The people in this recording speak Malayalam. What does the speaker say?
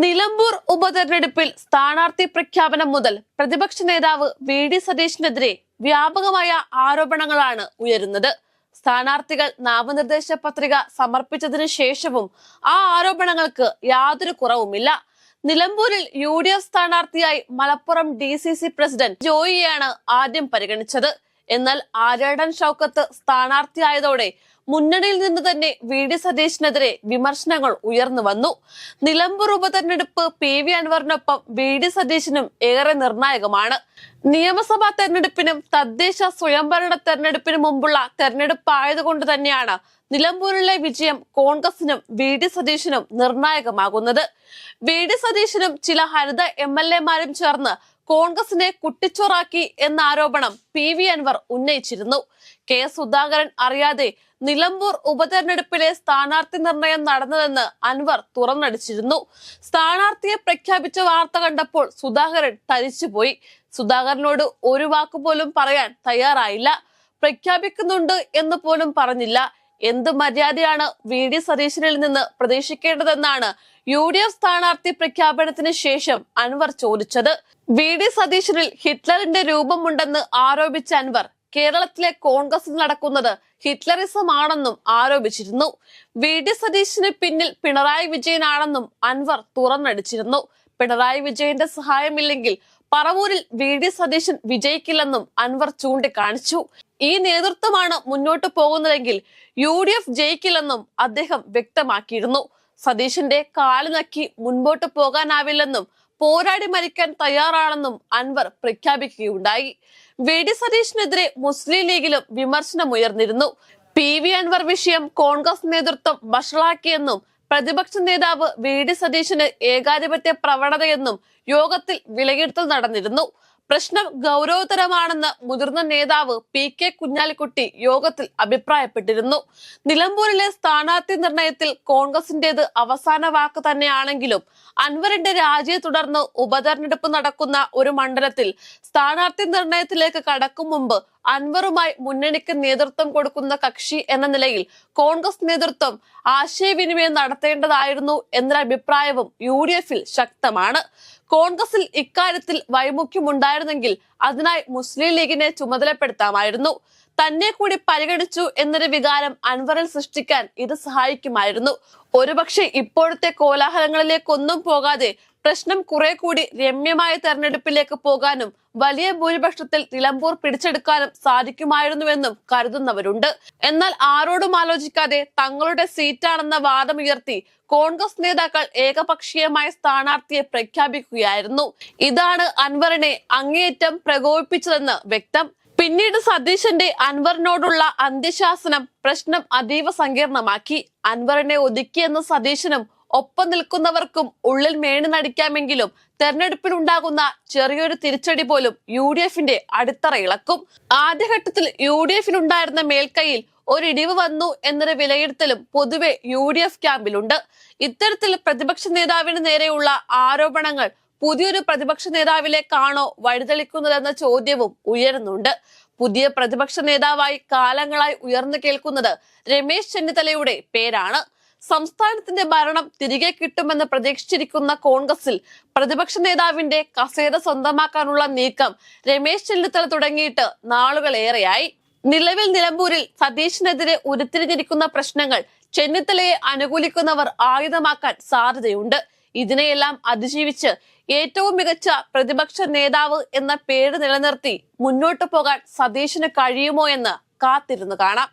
നിലമ്പൂർ ഉപതെരഞ്ഞെടുപ്പിൽ സ്ഥാനാർത്ഥി പ്രഖ്യാപനം മുതൽ പ്രതിപക്ഷ നേതാവ് വി ഡി സതീഷിനെതിരെ വ്യാപകമായ ആരോപണങ്ങളാണ് ഉയരുന്നത്. സ്ഥാനാർത്ഥികൾ നാമനിർദ്ദേശ പത്രിക സമർപ്പിച്ചതിനു ശേഷവും ആ ആരോപണങ്ങൾക്ക് യാതൊരു കുറവുമില്ല. നിലമ്പൂരിൽ യു ഡി എഫ് സ്ഥാനാർത്ഥിയായി Malappuram D C C president ജോയിയാണ് ആദ്യം പരിഗണിച്ചത്. എന്നാൽ ആര്യാടൻ ഷൗക്കത്ത് സ്ഥാനാർത്ഥിയായതോടെ മുന്നണിയിൽ നിന്ന് തന്നെ വി ഡി സതീഷിനെതിരെ വിമർശനങ്ങൾ ഉയർന്നു വന്നു. നിലമ്പൂർ ഉപതെരഞ്ഞെടുപ്പ് പി വി അൻവറിനൊപ്പം വി ഡി സതീഷിനും ഏറെ നിർണായകമാണ്. നിയമസഭാ തെരഞ്ഞെടുപ്പിനും തദ്ദേശ സ്വയംഭരണ തെരഞ്ഞെടുപ്പിനും മുമ്പുള്ള തെരഞ്ഞെടുപ്പ് ആയതുകൊണ്ട് തന്നെയാണ് നിലമ്പൂരിലെ വിജയം കോൺഗ്രസിനും വി ഡി സതീഷിനും നിർണായകമാകുന്നത്. വി ഡി സതീഷിനും ചില ഹരിത എം എൽ എമാരും ചേർന്ന് കോൺഗ്രസിനെ കുട്ടിച്ചോറാക്കി എന്ന ആരോപണം പി വി അൻവർ ഉന്നയിച്ചിരുന്നു. കെ സുധാകരൻ അറിയാതെ നിലമ്പൂർ ഉപതെരഞ്ഞെടുപ്പിലെ സ്ഥാനാർത്ഥി നിർണയം നടന്നതെന്ന് അൻവർ തുറന്നടിച്ചിരുന്നു. സ്ഥാനാർത്ഥിയെ പ്രഖ്യാപിച്ച വാർത്ത കണ്ടപ്പോൾ സുധാകരൻ തരിച്ചുപോയി. സുധാകരനോട് ഒരു വാക്കുപോലും പറയാൻ തയ്യാറായില്ല. പ്രഖ്യാപിക്കുന്നുണ്ട് എന്ന് പോലും പറഞ്ഞില്ല. എന്ത് മര്യാദയാണ് വി ഡി സതീശനിൽ നിന്ന് പ്രതീക്ഷിക്കേണ്ടതെന്നാണ് യു ഡി എഫ് സ്ഥാനാർത്ഥി പ്രഖ്യാപനത്തിന് ശേഷം അൻവർ ചോദിച്ചത്. വി ഡി സതീശനിൽ ഹിറ്റ്ലറിന്റെ രൂപമുണ്ടെന്ന് ആരോപിച്ച അൻവർ കേരളത്തിലെ കോൺഗ്രസിൽ നടക്കുന്നത് ഹിറ്റ്ലറിസം ആണെന്നും ആരോപിച്ചിരുന്നു. വി ഡി സതീശന് പിന്നിൽ പിണറായി വിജയനാണെന്നും അൻവർ തുറന്നടിച്ചിരുന്നു. പിണറായി വിജയന്റെ സഹായമില്ലെങ്കിൽ പറവൂരിൽ വി ഡി സതീശൻ വിജയിക്കില്ലെന്നും അൻവർ ചൂണ്ടിക്കാണിച്ചു. ഈ നേതൃത്വമാണ് മുന്നോട്ട് പോകുന്നതെങ്കിൽ യു ഡി എഫ് ജയിക്കില്ലെന്നും അദ്ദേഹം വ്യക്തമാക്കിയിരുന്നു. സതീശന്റെ കാൽ നക്കി മുൻപോട്ട് പോകാനാവില്ലെന്നും പോരാടി മരിക്കാൻ തയ്യാറാണെന്നും അൻവർ പ്രഖ്യാപിക്കുകയുണ്ടായി. വി ഡി സതീഷിനെതിരെ മുസ്ലിം ലീഗിലും വിമർശനമുയർന്നിരുന്നു. പി വി അൻവർ വിഷയം കോൺഗ്രസ് നേതൃത്വം വഷളാക്കിയെന്നും പ്രതിപക്ഷ നേതാവ് വി ഡി സതീശന് ഏകാധിപത്യ പ്രവണതയെന്നും യോഗത്തിൽ വിലയിരുത്തൽ നടന്നിരുന്നു. പ്രശ്നം ഗൗരവതരമാണെന്ന് മുതിർന്ന നേതാവ് പി കെ കുഞ്ഞാലിക്കുട്ടി യോഗത്തിൽ അഭിപ്രായപ്പെട്ടിരുന്നു. നിലമ്പൂരിലെ സ്ഥാനാർത്ഥി നിർണയത്തിൽ കോൺഗ്രസിന്റേത് അവസാന വാക്ക് തന്നെയാണെങ്കിലും അൻവറിന്റെ രാജിയെ തുടർന്ന് ഉപതെരഞ്ഞെടുപ്പ് നടക്കുന്ന ഒരു മണ്ഡലത്തിൽ സ്ഥാനാർത്ഥി നിർണയത്തിലേക്ക് കടക്കും മുമ്പ് അൻവറുമായി മുന്നണിക്ക് നേതൃത്വം കൊടുക്കുന്ന കക്ഷി എന്ന നിലയിൽ കോൺഗ്രസ് നേതൃത്വം ആശയവിനിമയം നടത്തേണ്ടതായിരുന്നു എന്നൊരഭിപ്രായവും യു ഡി എഫിൽ ശക്തമാണ്. കോൺഗ്രസിൽ ഇക്കാര്യത്തിൽ വൈമുഖ്യം ഉണ്ടായിരുന്നെങ്കിൽ അതിനായി മുസ്ലിം ലീഗിനെ ചുമതലപ്പെടുത്താമായിരുന്നു. തന്നെ കൂടി പരിഗണിച്ചു എന്നൊരു വികാരം അൻവറിൽ സൃഷ്ടിക്കാൻ ഇത് സഹായിക്കുമായിരുന്നു. ഒരുപക്ഷെ ഇപ്പോഴത്തെ കോലാഹലങ്ങളിലേക്കൊന്നും പോകാതെ പ്രശ്നം കുറെ കൂടി രമ്യമായ തെരഞ്ഞെടുപ്പിലേക്ക് പോകാനും വലിയ ഭൂരിപക്ഷത്തിൽ നിലമ്പൂർ പിടിച്ചെടുക്കാനും സാധിക്കുമായിരുന്നുവെന്നും കരുതുന്നവരുണ്ട്. എന്നാൽ ആരോടും ആലോചിക്കാതെ തങ്ങളുടെ സീറ്റാണെന്ന വാദമുയർത്തി കോൺഗ്രസ് നേതാക്കൾ ഏകപക്ഷീയമായ സ്ഥാനാർത്ഥിയെ പ്രഖ്യാപിക്കുകയായിരുന്നു. ഇതാണ് അൻവറിനെ അങ്ങേയറ്റം പ്രകോപിപ്പിച്ചതെന്ന് വ്യക്തം. പിന്നീട് സതീശന്റെ അൻവറിനോടുള്ള അന്ത്യശാസനം പ്രശ്നം അതീവ സങ്കീർണമാക്കി. അൻവറിനെ ഒതുക്കിയെന്ന സതീശനും ഒപ്പം നിൽക്കുന്നവർക്കും ഉള്ളിൽ മേണി നടിക്കാമെങ്കിലും തെരഞ്ഞെടുപ്പിൽ ഉണ്ടാകുന്ന ചെറിയൊരു തിരിച്ചടി പോലും യു ഡി എഫിന്റെ അടിത്തറ ഇളക്കും. ആദ്യഘട്ടത്തിൽ യു ഡി എഫിനുണ്ടായിരുന്ന മേൽക്കൈയിൽ ഒരിടിവ് വന്നു എന്നൊരു വിലയിരുത്തലും പൊതുവെ യു ഡി എഫ് ക്യാമ്പിലുണ്ട്. ഇത്തരത്തിൽ പ്രതിപക്ഷ നേതാവിന് നേരെയുള്ള ആരോപണങ്ങൾ പുതിയൊരു പ്രതിപക്ഷ നേതാവിലേക്കാണോ വഴിതെളിക്കുന്നതെന്ന ചോദ്യവും ഉയരുന്നുണ്ട്. പുതിയ പ്രതിപക്ഷ നേതാവായി കാലങ്ങളായി ഉയർന്നു കേൾക്കുന്നത് രമേശ് ചെന്നിത്തലയുടെ പേരാണ്. സംസ്ഥാനത്തിന്റെ ഭരണം തിരികെ കിട്ടുമെന്ന് പ്രതീക്ഷിച്ചിരിക്കുന്ന കോൺഗ്രസിൽ പ്രതിപക്ഷ നേതാവിന്റെ കസേര സ്വന്തമാക്കാനുള്ള നീക്കം രമേശ് ചെന്നിത്തല തുടങ്ങിയിട്ട് നാളുകളേറെയായി. നിലവിൽ നിലമ്പൂരിൽ സതീഷിനെതിരെ ഉരുത്തിരിഞ്ഞിരിക്കുന്ന പ്രശ്നങ്ങൾ ചെന്നിത്തലയെ അനുകൂലിക്കുന്നവർ ആയുധമാക്കാൻ സാധ്യതയുണ്ട്. ഇതിനെയെല്ലാം അതിജീവിച്ച് ഏറ്റവും മികച്ച പ്രതിപക്ഷ നേതാവ് എന്ന പേര് നിലനിർത്തി മുന്നോട്ടു പോകാൻ സതീഷിന് കഴിയുമോ എന്ന് കാത്തിരുന്നു കാണാം.